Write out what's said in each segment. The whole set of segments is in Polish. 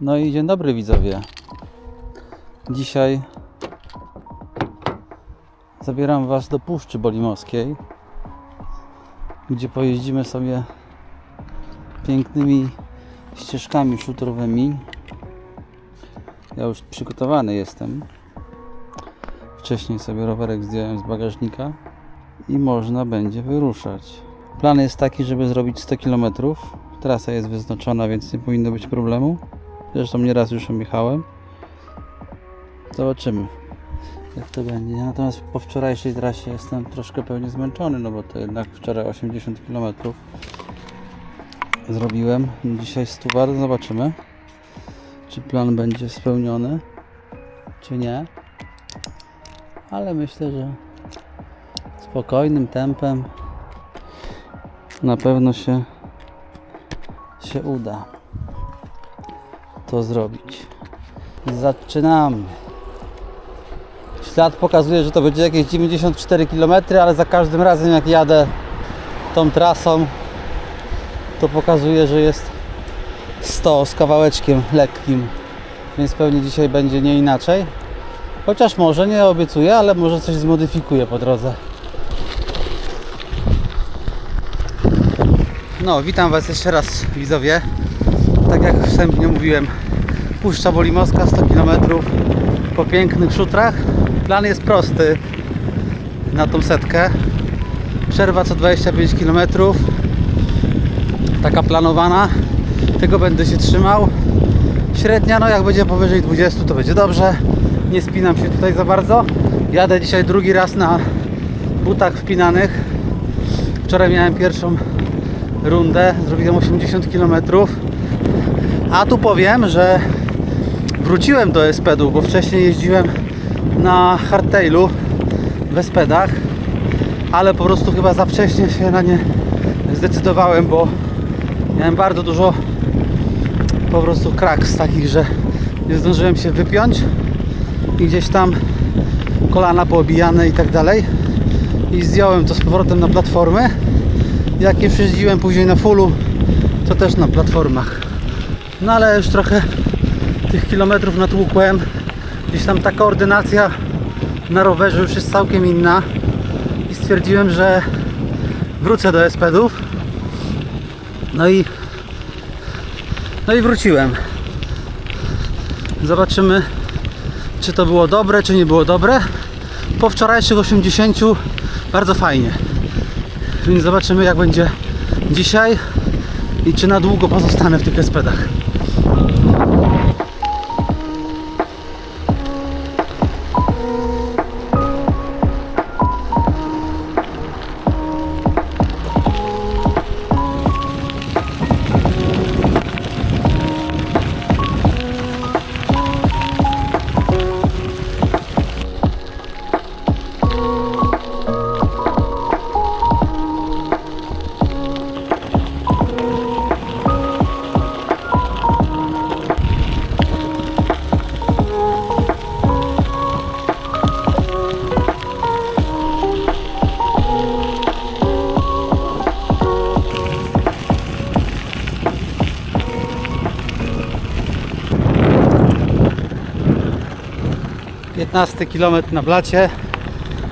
No i dzień dobry widzowie. Dzisiaj zabieram Was do Puszczy Bolimowskiej, gdzie pojeździmy sobie pięknymi ścieżkami szutrowymi. Ja już przygotowany jestem. Wcześniej sobie rowerek zdjąłem z bagażnika i można będzie wyruszać. Plan jest taki, żeby zrobić 100 km. Trasa jest wyznaczona, więc nie powinno być problemu. Zresztą nieraz już ją jechałem. Zobaczymy, jak to będzie. Natomiast po wczorajszej trasie jestem troszkę pewnie zmęczony, no bo to jednak wczoraj 80 km zrobiłem. Dzisiaj 100 bar. Zobaczymy, czy plan będzie spełniony, czy nie. Ale myślę, że spokojnym tempem na pewno się się uda to zrobić. Zaczynamy. Ślad pokazuje, że to będzie jakieś 94 km, ale za każdym razem jak jadę tą trasą, to pokazuje, że jest 100 z kawałeczkiem lekkim, więc pewnie dzisiaj będzie nie inaczej. Chociaż może, nie obiecuję, ale może coś zmodyfikuję po drodze. No, witam Was jeszcze raz widzowie. Tak jak wstępnie mówiłem, Puszcza Bolimowska 100 km po pięknych szutrach. Plan jest prosty na tą setkę. Przerwa co 25 km. Taka planowana. Tego będę się trzymał. Średnia, no jak będzie powyżej 20 to będzie dobrze. Nie spinam się tutaj za bardzo. Jadę dzisiaj drugi raz na butach wpinanych. Wczoraj miałem pierwszą rundę, zrobiłem 80 km. A tu powiem, że wróciłem do Espedu, bo wcześniej jeździłem na hardtailu w Espedach, ale po prostu chyba za wcześnie się na nie zdecydowałem, bo miałem bardzo dużo po prostu kraks takich, że nie zdążyłem się wypiąć i gdzieś tam kolana poobijane i tak dalej. I zdjąłem to z powrotem na platformę jak je przyjeździłem później na fullu to też na platformach no ale już trochę tych kilometrów natłukłem gdzieś tam ta koordynacja na rowerze już jest całkiem inna. I stwierdziłem, że wrócę do Espedów. No i no i wróciłem. Zobaczymy czy to było dobre, czy nie było dobre. Po wczorajszych 80 bardzo fajnie. Więc zobaczymy jak będzie dzisiaj i czy na długo pozostanę w tych espedach. Thank you. Piętnasty kilometr na blacie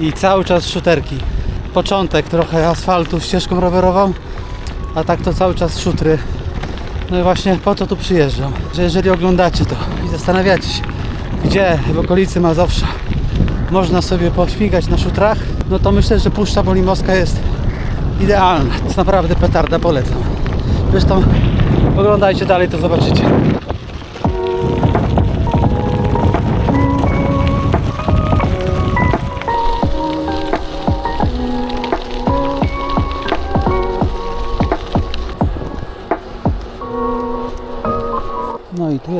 i cały czas szuterki. Początek trochę asfaltu ścieżką rowerową, a tak to cały czas szutry. No i właśnie po to tu przyjeżdżam, że jeżeli oglądacie to i zastanawiacie się, gdzie w okolicy Mazowsza można sobie pośmigać na szutrach, no to myślę, że Puszcza Bolimowska jest idealna. To jest naprawdę petarda, polecam. Zresztą oglądajcie dalej, to zobaczycie.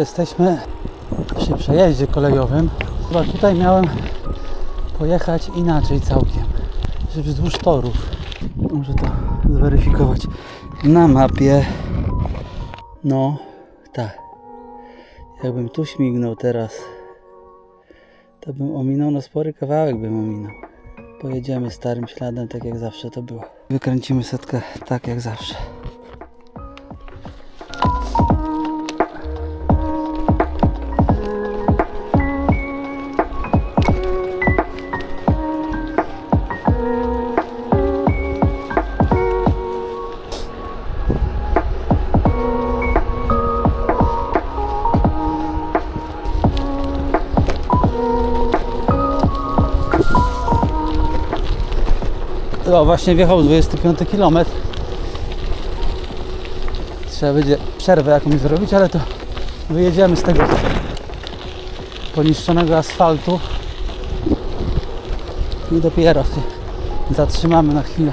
Jesteśmy przy przejeździe kolejowym. Chyba tutaj miałem pojechać inaczej całkiem, że wzdłuż torów. Muszę to zweryfikować na mapie. No, tak. Jakbym tu śmignął teraz, to bym ominął, no spory kawałek bym ominął. Pojedziemy starym śladem, tak jak zawsze to było. Wykręcimy setkę tak jak zawsze. No właśnie wjechał 25 km. Trzeba będzie przerwę jakąś zrobić, ale to wyjedziemy z tego poniszczonego asfaltu i dopiero się zatrzymamy na chwilę.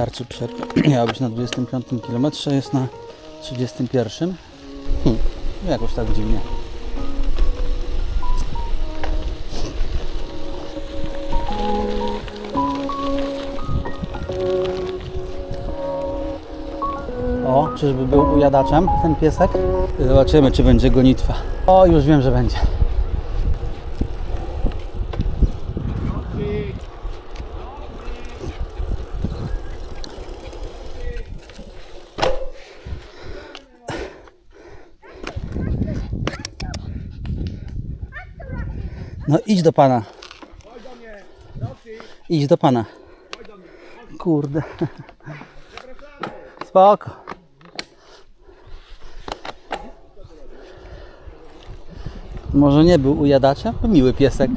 Starczy przerwa. Miała być na 25 km, jest na 31. Hm, jakoś tak dziwnie. O, czyżby był ujadaczem ten piesek? Zobaczymy, czy będzie gonitwa. O, już wiem, że będzie. No idź do pana. Idź do pana. Kurde. Spoko. Może nie był ujadaczem? Miły piesek.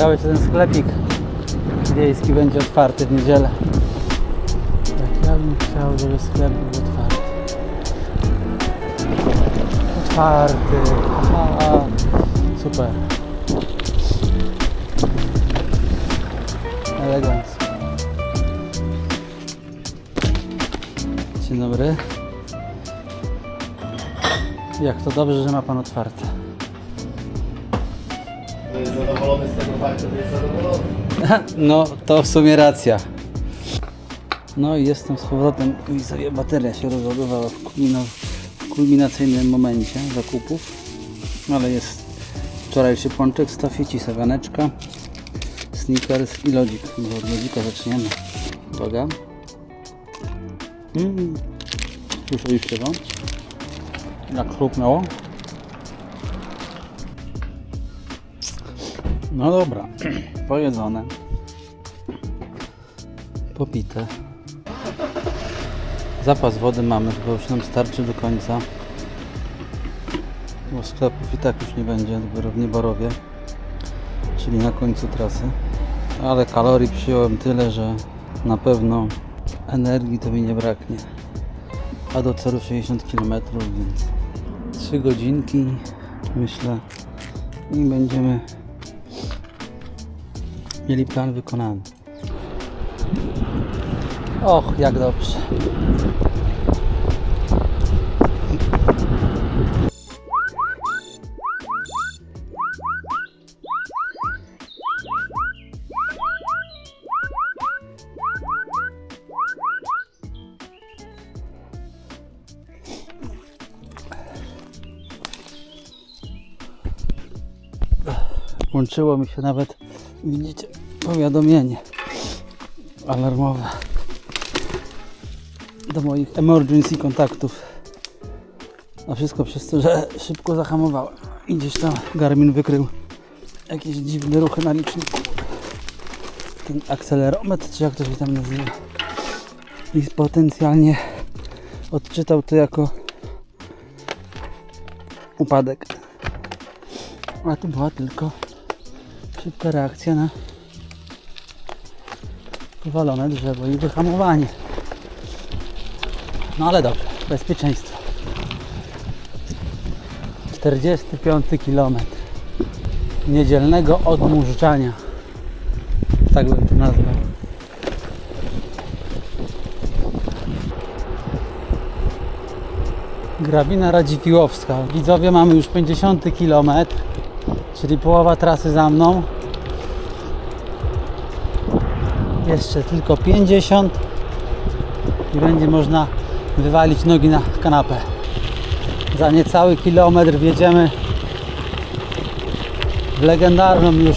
Ciekawe czy ten sklepik wiejski będzie otwarty w niedzielę. Tak, ja bym chciał, żeby sklep był otwarty. Otwarty. Aha. Super. Elegancko. Dzień dobry. Jak to dobrze, że ma Pan otwarte. No, to w sumie racja. No i jestem z powrotem. I sobie bateria się rozładowała w, kulminacyjnym momencie zakupów. Ale jest wczorajszy pączek z Tafici, saganeczka, Snickers i lodzik. Bo od lodzika zaczniemy. Uwaga. Mm. Słyszeliście to? Jak chrupnęło? No dobra, pojedzone, popite. Zapas wody mamy, tylko już nam starczy do końca. Bo sklepów i tak już nie będzie, dopiero w Nieborowie, czyli na końcu trasy. Ale kalorii przyjąłem tyle, że na pewno energii to mi nie braknie. A do celu 60 km, więc 3 godzinki myślę i będziemy mieli plan wykonany. Och, jak dobrze. Włączyło mi się nawet, widzicie, powiadomienie alarmowe do moich emergency kontaktów. A wszystko przez to, że szybko zahamowałem. I gdzieś tam Garmin wykrył jakieś dziwne ruchy na liczniku. Ten akcelerometr, czy jak to się tam nazywa. I potencjalnie odczytał to jako upadek. A to była tylko Szybka reakcja na powalone drzewo i wyhamowanie. No ale dobrze, bezpieczeństwo. 45 km niedzielnego odmurzczania. Tak bym to nazwał. Grabina Radziwiłowska. Widzowie, mamy już 50 km czyli połowa trasy za mną. Jeszcze tylko 50 i będzie można wywalić nogi na kanapę. Za niecały kilometr wjedziemy w legendarną już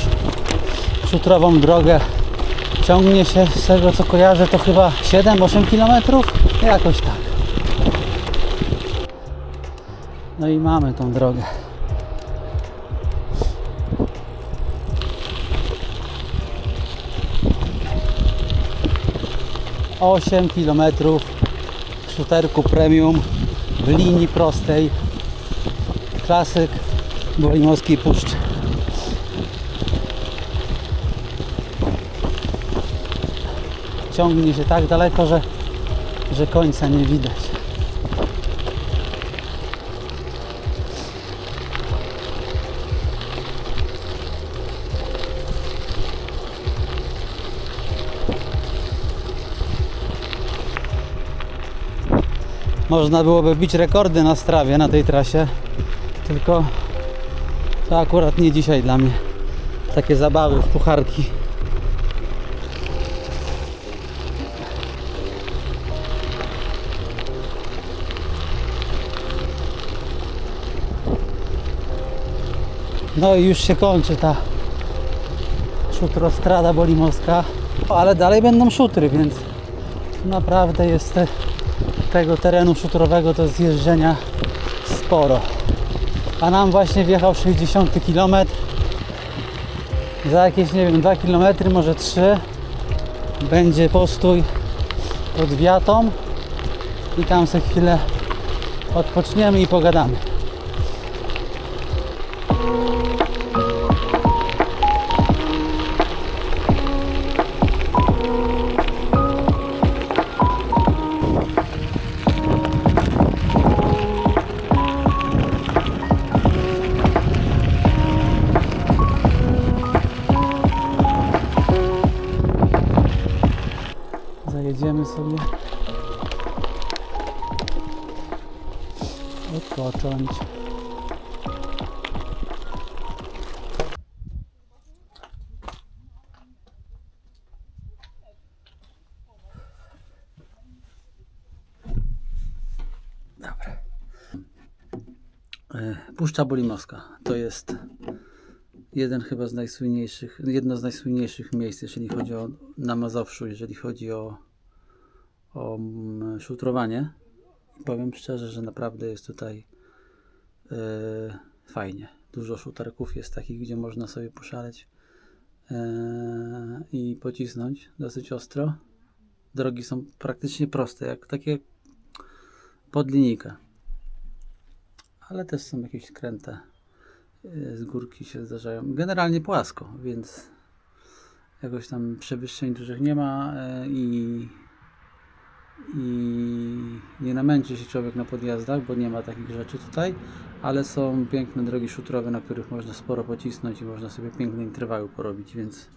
szutrową drogę. Ciągnie się z tego co kojarzę to chyba 7-8 km? Jakoś tak. No i mamy tą drogę. Osiem kilometrów w szuterku premium w linii prostej. Klasyk Bolimowskiej Puszczy. Ciągnie się tak daleko, że, że końca nie widać. Można byłoby bić rekordy na strawie na tej trasie, tylko to akurat nie dzisiaj dla mnie. Takie zabawy w pucharki. No i już się kończy ta szutrostrada bolimowska. Ale dalej będą szutry, więc naprawdę jest tego terenu szutrowego do zjeżdżenia sporo. A nam właśnie wjechał 60 km. Za jakieś, nie wiem, 2 km, może 3 będzie postój pod wiatą i tam sobie chwilę odpoczniemy i pogadamy. Puszcza Bolimowska to jest jeden chyba z najsłynniejszych, jedno z najsłynniejszych miejsc, jeżeli chodzi o na Mazowszu, jeżeli chodzi o, o mm, szutrowanie. Powiem szczerze, że naprawdę jest tutaj e, fajnie. Dużo szuterków jest takich, gdzie można sobie poszaleć e, i pocisnąć dosyć ostro. Drogi są praktycznie proste, jak takie pod linijkę. Ale też są jakieś kręte e, z górki się zdarzają. Generalnie płasko, więc jakoś tam przewyższeń dużych nie ma e, i, i nie namęczy się człowiek na podjazdach, bo nie ma takich rzeczy tutaj, ale są piękne drogi szutrowe, na których można sporo pocisnąć i można sobie piękne interwały porobić, więc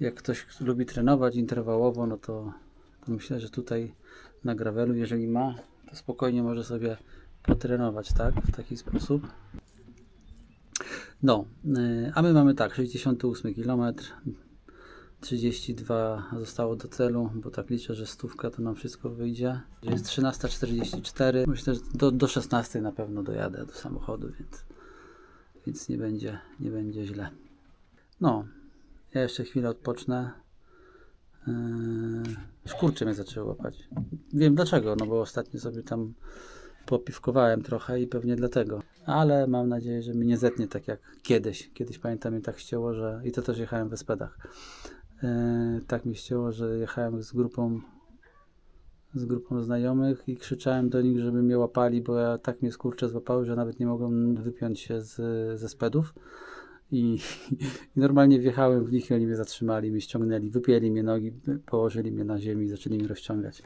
jak ktoś lubi trenować interwałowo, no to, to myślę, że tutaj na gravelu, jeżeli ma, to spokojnie może sobie potrenować, tak, w taki sposób. No, y, a my mamy tak, 68 km, 32 zostało do celu, bo tak liczę, że stówka to nam wszystko wyjdzie. Jest 13.44, myślę, że do, do 16 na pewno dojadę do samochodu, więc, więc nie, będzie, nie będzie źle. No, ja jeszcze chwilę odpocznę. Yy, Szkurcze mnie zaczęły łapać. Wiem dlaczego, no bo ostatnio sobie tam popiwkowałem trochę i pewnie dlatego. Ale mam nadzieję, że mnie nie zetnie tak jak kiedyś. Kiedyś pamiętam mnie tak ścięło, że i to też jechałem we spedach. Yy, tak mi ścięło, że jechałem z grupą z grupą znajomych i krzyczałem do nich, żeby mnie łapali, bo ja tak mnie skurcze złapały, że nawet nie mogłem wypiąć się z, ze spedów. I, I normalnie wjechałem w nich oni mnie zatrzymali, mnie ściągnęli, wypięli mnie nogi, położyli mnie na ziemi i zaczęli mnie rozciągać.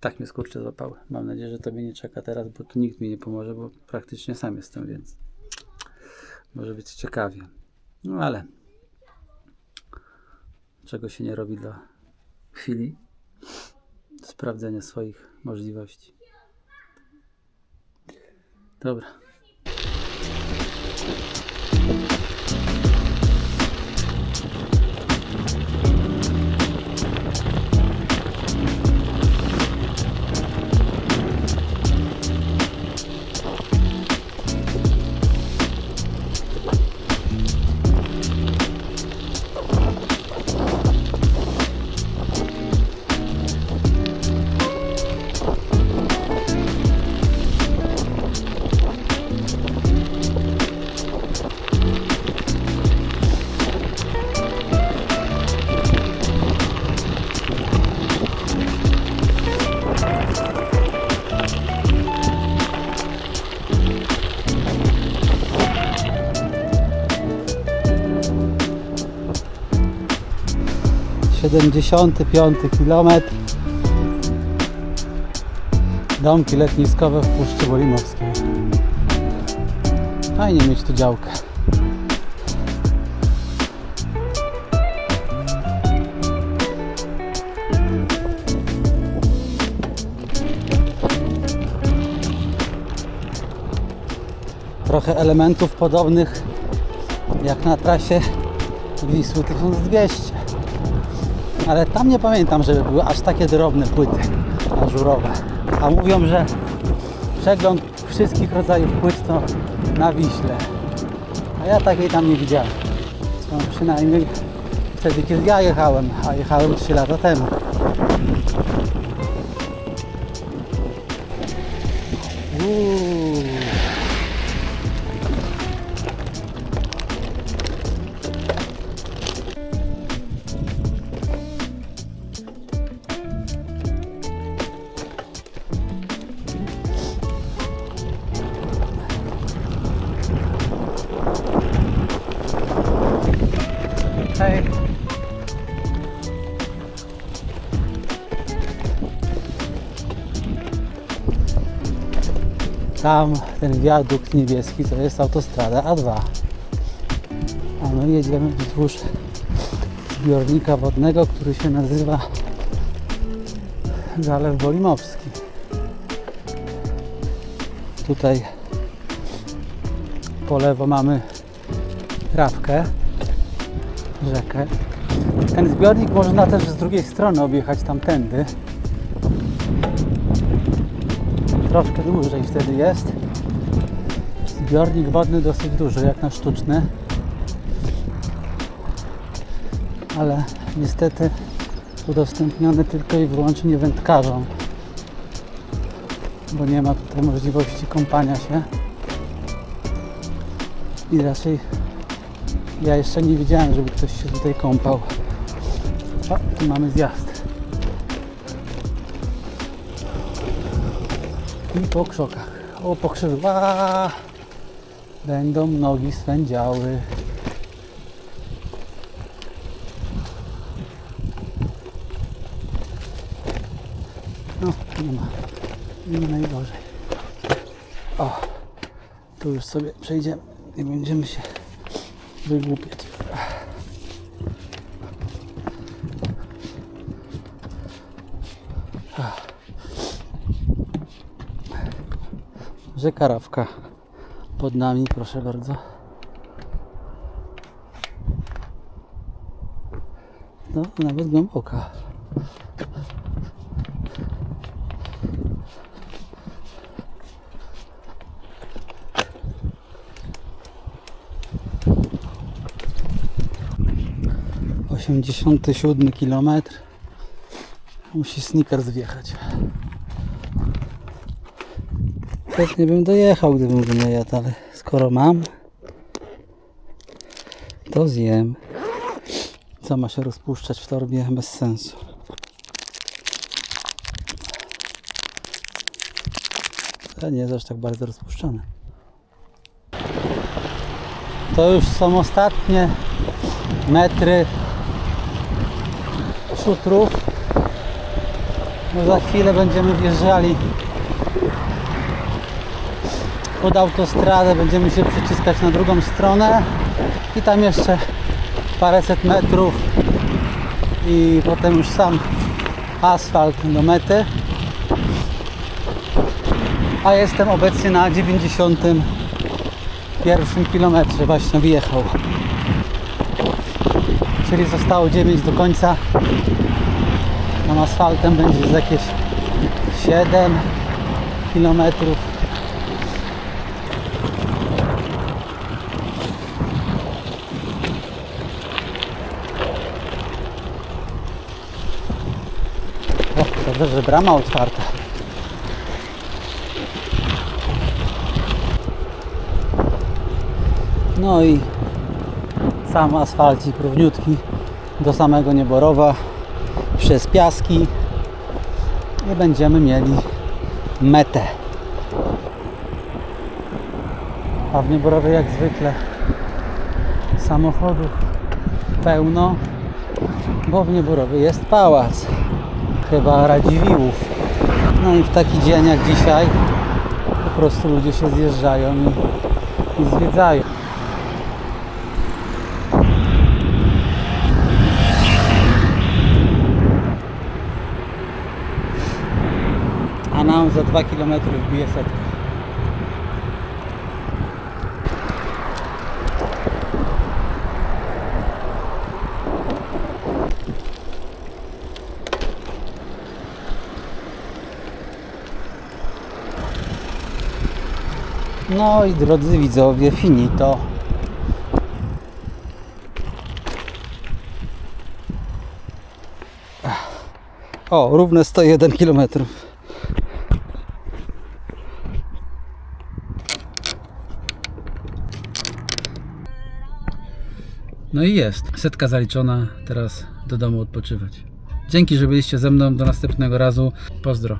Tak mnie skurcze złapały. Mam nadzieję, że to mnie nie czeka teraz, bo tu nikt mi nie pomoże, bo praktycznie sam jestem, więc może być ciekawie. No ale czego się nie robi dla chwili sprawdzenia swoich możliwości. Dobra. Siedemdziesiąty piąty kilometr. Domki letniskowe w Puszczy Bolimowskiej. Fajnie mieć tu działkę. Trochę elementów podobnych jak na trasie Wisły 1200. Ale tam nie pamiętam, żeby były aż takie drobne płyty ażurowe. A mówią, że przegląd wszystkich rodzajów płyt to na Wiśle. A ja takiej tam nie widziałem. No, przynajmniej wtedy, kiedy ja jechałem, a jechałem 3 lata temu. Uuu. Tam ten wiadukt niebieski to jest autostrada A2. A my jedziemy wzdłuż zbiornika wodnego, który się nazywa Zalew Bolimowski. Tutaj po lewo mamy trawkę rzekę. Ten zbiornik można też z drugiej strony objechać tamtędy. Troszkę dłużej wtedy jest. Zbiornik wodny dosyć duży, jak na sztuczny. Ale niestety udostępniony tylko i wyłącznie wędkarzom. Bo nie ma tutaj możliwości kąpania się. I raczej ja jeszcze nie widziałem, żeby ktoś się tutaj kąpał. O, tu mamy zjazd. I po krzokach. O, po! Będą nogi swędziały. No, nie ma. Nie ma najgorzej. O, tu już sobie przejdziemy i będziemy się wygłupiać. Rzeka Rawka pod nami, proszę bardzo. No, nawet głęboka. Osiemdziesiąty siódmy kilometr. Musi sneakers wjechać. Pewnie bym dojechał, gdybym go nie jadł, ale skoro mam, to zjem. Co ma się rozpuszczać w torbie? Bez sensu. To nie jest aż tak bardzo rozpuszczone. To już są ostatnie metry szutrów. No za chwilę będziemy wjeżdżali pod autostradę, będziemy się przyciskać na drugą stronę i tam jeszcze paręset metrów i potem już sam asfalt do mety. a jestem obecnie na 91 kilometrze. Właśnie wjechał. Czyli zostało 9 do końca. Tam asfaltem będzie z jakieś 7 kilometrów. O, dobrze, że brama otwarta. No i sam asfalcik równiutki do samego Nieborowa przez piaski i będziemy mieli metę. A w Nieborowie jak zwykle samochodów pełno, bo w Nieborowie jest pałac chyba Radziwiłłów. No i w taki dzień jak dzisiaj po prostu ludzie się zjeżdżają i, i zwiedzają. A nam za 2 km wbije setka. No i drodzy widzowie, finito. O, równe 101 km. No i jest. Setka zaliczona, teraz do domu odpoczywać. Dzięki, że byliście ze mną. Do następnego razu. Pozdro.